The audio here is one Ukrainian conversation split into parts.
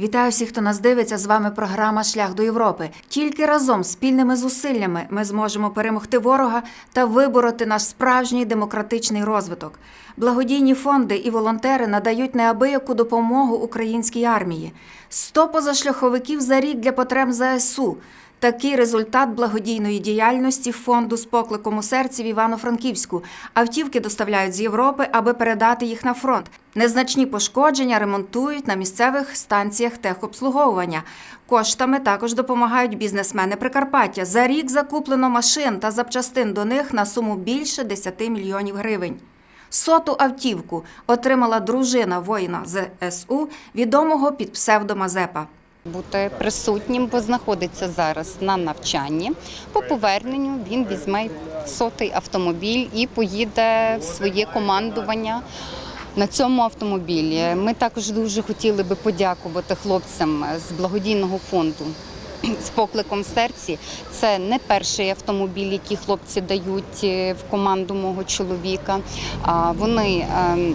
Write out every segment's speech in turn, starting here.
Вітаю всіх, хто нас дивиться. З вами програма Шлях до Європи. Тільки разом спільними зусиллями ми зможемо перемогти ворога та вибороти наш справжній демократичний розвиток. Благодійні фонди і волонтери надають неабияку допомогу українській армії. 100 позашляховиків за рік для потреб ЗСУ. Такий результат благодійної діяльності фонду з покликом у серці в Івано-Франківську. Автівки доставляють з Європи, аби передати їх на фронт. Незначні пошкодження ремонтують на місцевих станціях техобслуговування. Коштами також допомагають бізнесмени Прикарпаття. За рік закуплено машин та запчастин до них на суму більше 10 мільйонів гривень. Соту автівку отримала дружина воїна ЗСУ, відомого під псевдо Мазепа. Бути присутнім, бо знаходиться зараз на навчанні. По поверненню він візьме сотий автомобіль і поїде в своє командування. На цьому автомобілі ми також дуже хотіли би подякувати хлопцям з благодійного фонду з покликом серці. Це не перший автомобіль, який хлопці дають е, в команду мого чоловіка. Вони ем,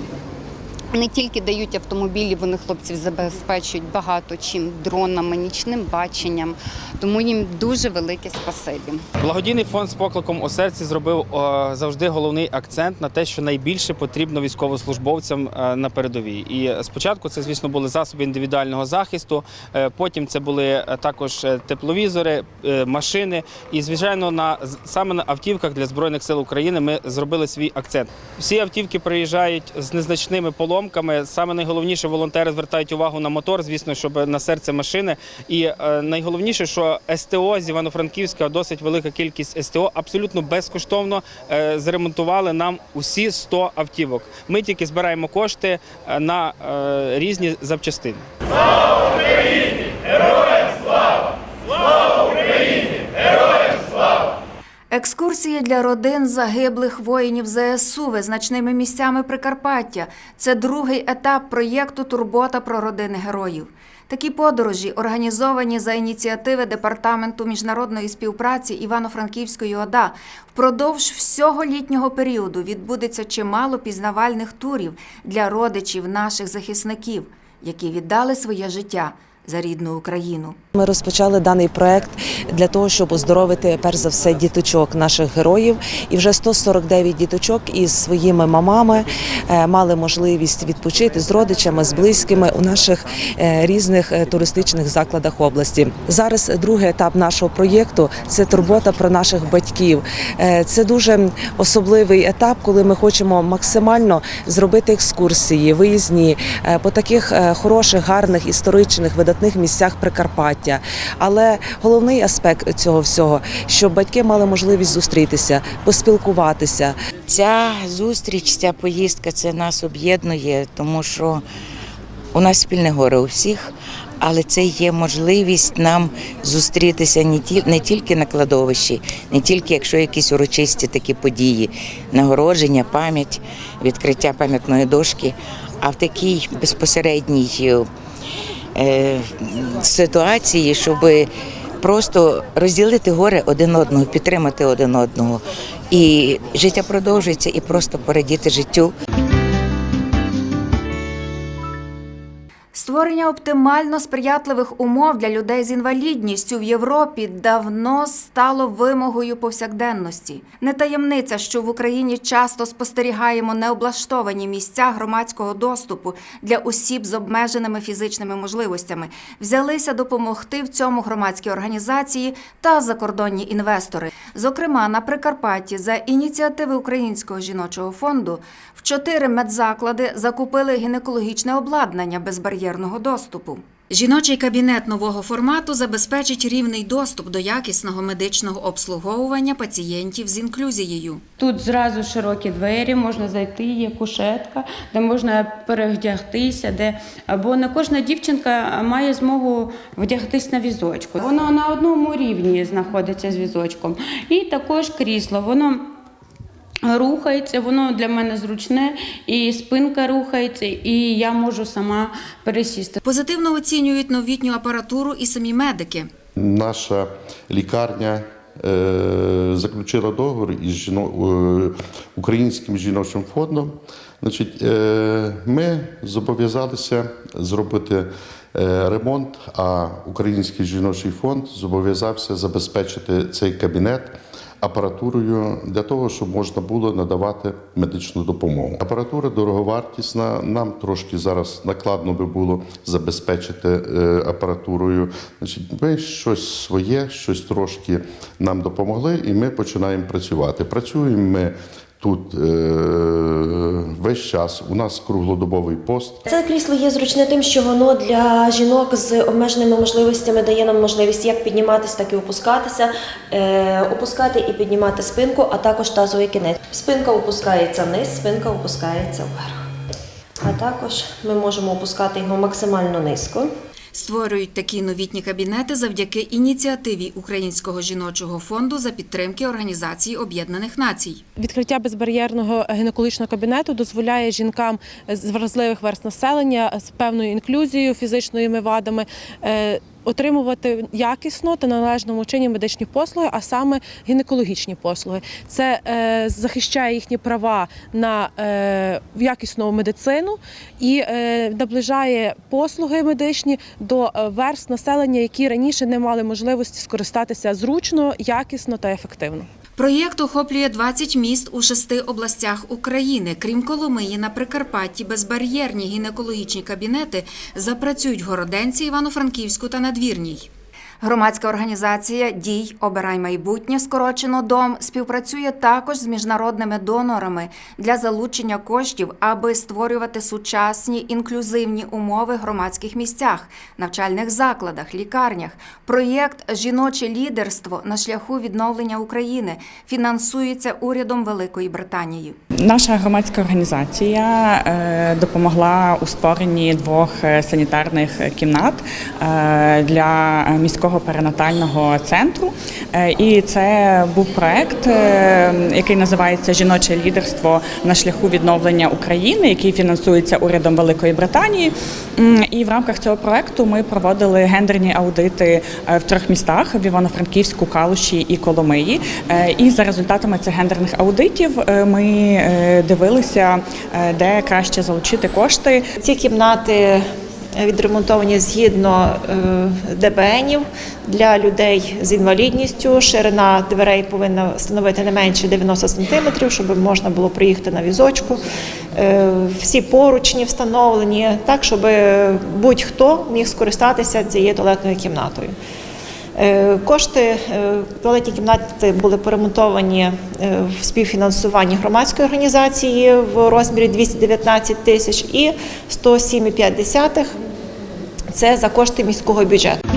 не тільки дають автомобілі, вони хлопців забезпечують багато чим дронами, нічним баченням. Тому їм дуже велике спасибі. Благодійний фонд з покликом у серці зробив о, завжди головний акцент на те, що найбільше потрібно військовослужбовцям е, на передовій. І спочатку це, звісно, були засоби індивідуального захисту. е, Потім це були е, також е, тепловізори, е, машини. І звичайно, на саме на автівках для збройних сил України ми зробили свій акцент. Всі автівки приїжджають з незначними поломками. Саме найголовніше волонтери звертають увагу на мотор, звісно, щоб на серце машини. І е, найголовніше, що СТО з Івано-Франківська досить велика кількість СТО абсолютно безкоштовно е, зремонтували нам усі 100 автівок. Ми тільки збираємо кошти е, на різні запчастини. Екскурсії для родин загиблих воїнів ЗСУ визначними місцями Прикарпаття. Це другий етап проєкту Турбота про родини героїв. Такі подорожі, організовані за ініціативи Департаменту міжнародної співпраці Івано-Франківської ОДА, впродовж всього літнього періоду відбудеться чимало пізнавальних турів для родичів наших захисників, які віддали своє життя за рідну Україну. Ми розпочали даний проект для того, щоб оздоровити перш за все діточок наших героїв. І вже 149 діточок із своїми мамами е, мали можливість відпочити з родичами, з близькими у наших е, різних е, туристичних закладах області. Зараз другий етап нашого проєкту це турбота про наших батьків. Це дуже особливий етап, коли ми хочемо максимально зробити екскурсії, виїзні по таких хороших, гарних історичних видатних місцях Прикарпаття. Але головний аспект цього всього, щоб батьки мали можливість зустрітися, поспілкуватися. Ця зустріч, ця поїздка це нас об'єднує, тому що у нас спільне горе у всіх, але це є можливість нам зустрітися не тільки на кладовищі, не тільки якщо якісь урочисті такі події, нагородження, пам'ять, відкриття пам'ятної дошки, а в такій безпосередній е, ситуації, щоб просто розділити горе один одного, підтримати один одного. І життя продовжується, і просто порадіти життю. Створення оптимально сприятливих умов для людей з інвалідністю в Європі давно стало вимогою повсякденності. Не таємниця, що в Україні часто спостерігаємо необлаштовані місця громадського доступу для осіб з обмеженими фізичними можливостями. Взялися допомогти в цьому громадські організації та закордонні інвестори. Зокрема, на Прикарпатті за ініціативи Українського жіночого фонду в чотири медзаклади закупили гінекологічне обладнання безбар'єрного доступу. Жіночий кабінет нового формату забезпечить рівний доступ до якісного медичного обслуговування пацієнтів з інклюзією. Тут зразу широкі двері, можна зайти, є кушетка, де можна перевдягтися, де або не кожна дівчинка має змогу вдягтись на візочку. Воно на одному рівні знаходиться з візочком. І також крісло. Воно рухається, воно для мене зручне, і спинка рухається, і я можу сама пересісти. Позитивно оцінюють новітню апаратуру і самі медики. Наша лікарня е, заключила договір із жіно, е, Українським жіночим фондом. Значить, е, ми зобов'язалися зробити е, ремонт, а Український жіночий фонд зобов'язався забезпечити цей кабінет апаратурою для того, щоб можна було надавати медичну допомогу. Апаратура дороговартісна. Нам трошки зараз накладно би було забезпечити е, апаратурою. Значить, ми щось своє, щось трошки нам допомогли, і ми починаємо працювати. Працюємо ми. Тут е, весь час у нас круглодобовий пост. Це крісло є зручне тим, що воно для жінок з обмеженими можливостями дає нам можливість як підніматися, так і опускатися, е, опускати і піднімати спинку, а також тазовий кінець. Спинка опускається вниз, спинка опускається вверх. А також ми можемо опускати його максимально низько. Створюють такі новітні кабінети завдяки ініціативі Українського жіночого фонду за підтримки Організації Об'єднаних Націй. Відкриття безбар'єрного гінекологічного кабінету дозволяє жінкам з вразливих верст населення з певною інклюзією, фізичними вадами. Отримувати якісно та належному чині медичні послуги, а саме гінекологічні послуги. Це е, захищає їхні права на е, якісну медицину і е, наближає послуги медичні до е, верст населення, які раніше не мали можливості скористатися зручно, якісно та ефективно. Проєкт охоплює 20 міст у шести областях України. Крім Коломиї, на Прикарпатті безбар'єрні гінекологічні кабінети запрацюють Городенці, Івано-Франківську та Надвірній. Громадська організація Дій Обирай майбутнє скорочено дом співпрацює також з міжнародними донорами для залучення коштів, аби створювати сучасні інклюзивні умови в громадських місцях, навчальних закладах, лікарнях. Проєкт Жіноче лідерство на шляху відновлення України фінансується урядом Великої Британії. Наша громадська організація е, допомогла у створенні двох е, санітарних кімнат е, для міського перинатального центру. І це був проект, який називається Жіноче лідерство на шляху відновлення України, який фінансується урядом Великої Британії. І в рамках цього проекту ми проводили гендерні аудити в трьох містах: в Івано-Франківську, Калуші і Коломиї. І за результатами цих гендерних аудитів ми дивилися, е, де краще залучити кошти. Ці кімнати відремонтовані згідно е, ДБНів для людей з інвалідністю. Ширина дверей повинна становити не менше 90 см, щоб можна було приїхати на візочку. Е, Всі поручні встановлені, так, щоб будь-хто міг скористатися цією туалетною кімнатою. Е, Кошти е, туалетні кімнати були поремонтовані е, в співфінансуванні громадської організації в розмірі 219 тисяч і 107,5 – це за кошти міського бюджету.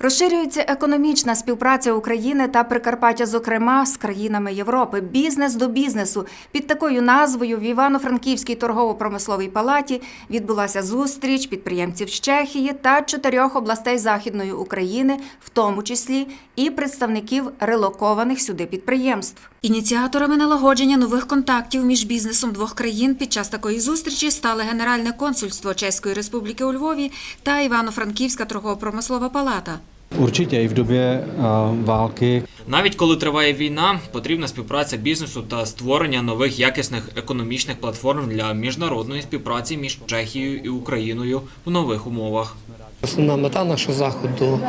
Розширюється економічна співпраця України та Прикарпаття, зокрема з країнами Європи. Бізнес до бізнесу під такою назвою в Івано-Франківській торгово-промисловій палаті відбулася зустріч підприємців з Чехії та чотирьох областей Західної України, в тому числі і представників релокованих сюди підприємств. Ініціаторами налагодження нових контактів між бізнесом двох країн під час такої зустрічі стали Генеральне консульство Чеської Республіки у Львові та Івано-Франківська торгово-промислова палата. Určitě i v době uh, války Навіть коли триває війна, потрібна співпраця бізнесу та створення нових якісних економічних платформ для міжнародної співпраці між Чехією і Україною в нових умовах. Основна мета нашого заходу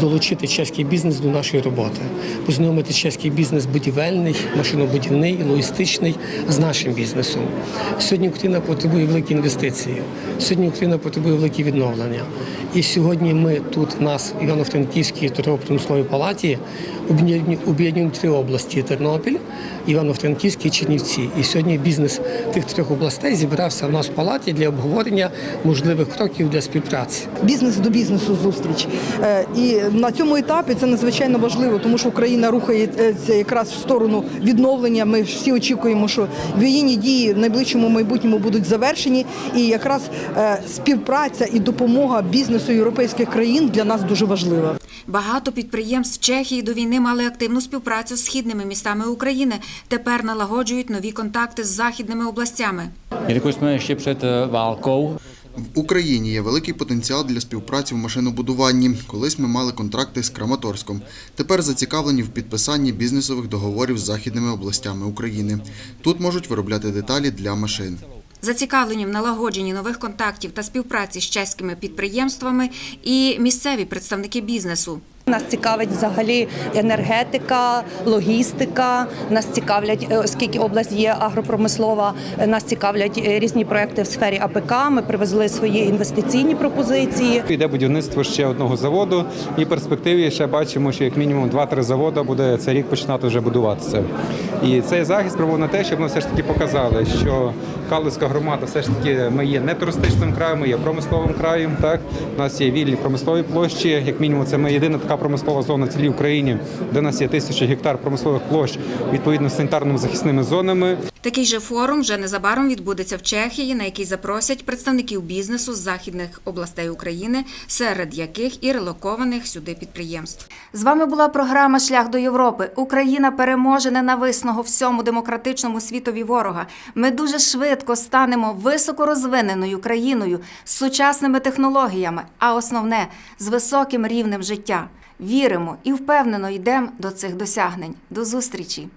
долучити чеський бізнес до нашої роботи, познайомити чеський бізнес будівельний, машинобудівний, логістичний з нашим бізнесом. Сьогодні Україна потребує великі інвестиції. Сьогодні Україна потребує великі відновлення. І сьогодні ми тут, нас, Івано-Франківській торгово-промисловій палаті, об'єднуємо три області: Тернопіль, Івано-Франківський і Чернівці. І сьогодні бізнес тих трьох областей зібрався в нас в палаті для обговорення можливих кроків для співпраці. бізнес до бізнесу зустріч. Е, І на цьому етапі це надзвичайно важливо, тому що Україна рухається якраз в сторону відновлення. Ми всі очікуємо, що воєнні дії в найближчому майбутньому будуть завершені, і якраз е, співпраця і допомога бізнесу європейських країн для нас дуже важлива. Багато підприємств Чехії до війни мали активну співпрацю з східними містами України. Тепер налагоджують нові контакти з західними областями. ještě před eh, В Україні є великий потенціал для співпраці в машинобудуванні. Колись ми мали контракти з Краматорськом. Тепер зацікавлені в підписанні бізнесових договорів з західними областями України. Тут можуть виробляти деталі для машин. Зацікавлені в налагодженні нових контактів та співпраці з чеськими підприємствами і місцеві представники бізнесу. Нас цікавить взагалі енергетика, логістика. Нас цікавлять, е, оскільки область є агропромислова, е, нас цікавлять е, різні проекти в сфері АПК. Ми привезли свої інвестиційні пропозиції. Йде будівництво ще одного заводу, і в перспективі ще бачимо, що як мінімум 2-3 заводи буде цей рік починати вже будуватися. І цей захист спрямований на те, щоб ми все ж таки показали, що Калицька громада все ж таки ми є не туристичним краєм, ми є промисловим краєм. Так у нас є вільні промислові площі. Як мінімум, це ми єдина така промислова зона в цілій Україні, де нас є тисячі гектар промислових площ відповідно з санітарними захисними зонами. Такий же форум вже незабаром відбудеться в Чехії, на який запросять представників бізнесу з західних областей України, серед яких і релокованих сюди підприємств. З вами була програма Шлях до Європи. Україна переможе ненависного всьому демократичному світові ворога. Ми дуже швидко станемо високорозвиненою країною з сучасними технологіями, а основне з високим рівнем життя. Віримо і впевнено йдемо до цих досягнень. До зустрічі!